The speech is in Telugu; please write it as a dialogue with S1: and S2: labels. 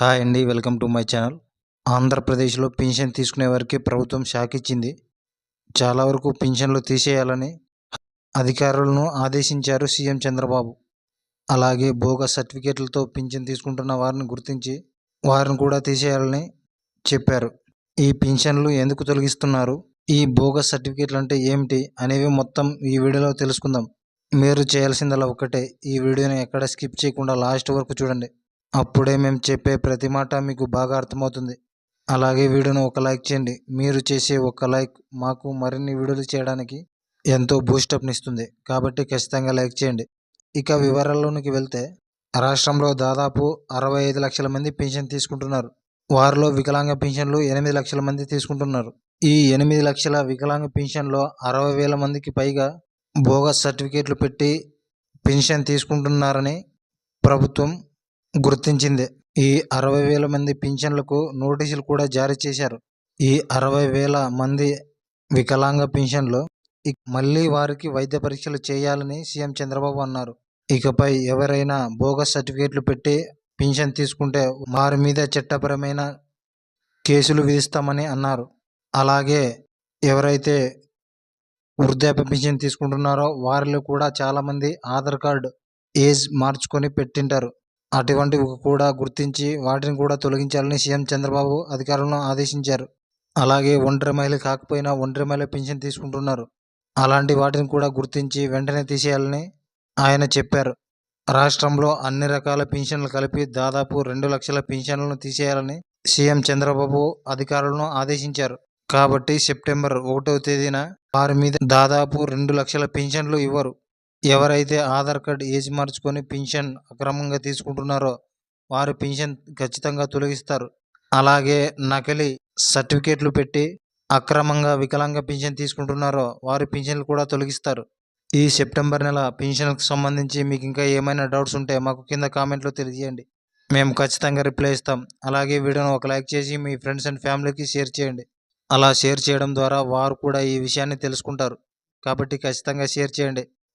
S1: హాయ్ అండి వెల్కమ్ టు మై ఛానల్. ఆంధ్రప్రదేశ్లో పింఛన్ తీసుకునే వారికి ప్రభుత్వం షాక్ ఇచ్చింది. చాలా వరకు పింఛన్లు తీసేయాలని అధికారులను ఆదేశించారు సీఎం చంద్రబాబు. అలాగే బోగస్ సర్టిఫికేట్లతో పింఛన్ తీసుకుంటున్న వారిని గుర్తించి వారిని కూడా తీసేయాలని చెప్పారు. ఈ పింఛన్లు ఎందుకు తొలగిస్తున్నారు? ఈ బోగస్ సర్టిఫికేట్లు అంటే ఏమిటి అనేవి మొత్తం ఈ వీడియోలో తెలుసుకుందాం. మీరు చేయాల్సిందల్లా ఒకటే ఈ వీడియోని ఎక్కడ స్కిప్ చేయకుండా లాస్ట్ వరకు చూడండి. అప్పుడే మేము చెప్పే ప్రతి మాట మీకు బాగా అర్థమవుతుంది. అలాగే వీడియోను ఒక లైక్ చేయండి. మీరు చేసే ఒక లైక్ మాకు మరిన్ని వీడియోలు చేయడానికి ఎంతో బూస్టప్ని ఇస్తుంది కాబట్టి ఖచ్చితంగా లైక్ చేయండి. ఇక వివరాల్లోనికి వెళ్తే రాష్ట్రంలో దాదాపు అరవై ఐదు లక్షల మంది పెన్షన్ తీసుకుంటున్నారు. వారిలో వికలాంగ పెన్షన్లు ఎనిమిది లక్షల మంది తీసుకుంటున్నారు. ఈ ఎనిమిది లక్షల వికలాంగ పెన్షన్లో అరవై వేల మందికి పైగా బోగస్ సర్టిఫికేట్లు పెట్టి పెన్షన్ తీసుకుంటున్నారని ప్రభుత్వం గుర్తించింది. ఈ అరవై వేల మంది పింఛన్లకు నోటీసులు కూడా జారీ చేశారు. ఈ అరవై వేల మంది వికలాంగ పింఛన్లు ఇక మళ్ళీ వారికి వైద్య పరీక్షలు చేయాలని సీఎం చంద్రబాబు అన్నారు. ఇకపై ఎవరైనా బోగస్ సర్టిఫికేట్లు పెట్టి పింఛన్ తీసుకుంటే వారి మీద చట్టపరమైన కేసులు విధిస్తామని అన్నారు. అలాగే ఎవరైతే వృద్ధాప్య పింఛన్ తీసుకుంటున్నారో వారిలో కూడా చాలామంది ఆధార్ కార్డు ఏజ్ మార్చుకొని పెట్టింటారు. అటువంటివి కూడా గుర్తించి వాటిని కూడా తొలగించాలని సీఎం చంద్రబాబు అధికారులను ఆదేశించారు. అలాగే ఒంటరి మహిళ కాకపోయినా ఒంటరి మహిళ పెన్షన్ తీసుకుంటున్నారు. అలాంటి వాటిని కూడా గుర్తించి వెంటనే తీసేయాలని ఆయన చెప్పారు. రాష్ట్రంలో అన్ని రకాల పెన్షన్లు కలిపి దాదాపు రెండు లక్షల పెన్షన్లను తీసేయాలని సీఎం చంద్రబాబు అధికారులను ఆదేశించారు. కాబట్టి సెప్టెంబర్ ఒకటవ తేదీన వారి మీద దాదాపు రెండు లక్షల పెన్షన్లు ఇవ్వరు. ఎవరైతే ఆధార్ కార్డ్ ఏజ్ మార్చుకొని పింఛన్ అక్రమంగా తీసుకుంటున్నారో వారి పింఛన్ ఖచ్చితంగా తొలగిస్తారు. అలాగే నకిలీ సర్టిఫికేట్లు పెట్టి అక్రమంగా వికలాంగ పింఛన్ తీసుకుంటున్నారో వారి పింఛన్లు కూడా తొలగిస్తారు. ఈ సెప్టెంబర్ నెల పింఛన్కు సంబంధించి మీకు ఇంకా ఏమైనా డౌట్స్ ఉంటే మాకు కింద కామెంట్లో తెలియజేయండి. మేము ఖచ్చితంగా రిప్లై ఇస్తాం. అలాగే వీడియోను ఒక లైక్ చేసి మీ ఫ్రెండ్స్ అండ్ ఫ్యామిలీకి షేర్ చేయండి. అలా షేర్ చేయడం ద్వారా వారు కూడా ఈ విషయాన్ని తెలుసుకుంటారు. కాబట్టి ఖచ్చితంగా షేర్ చేయండి.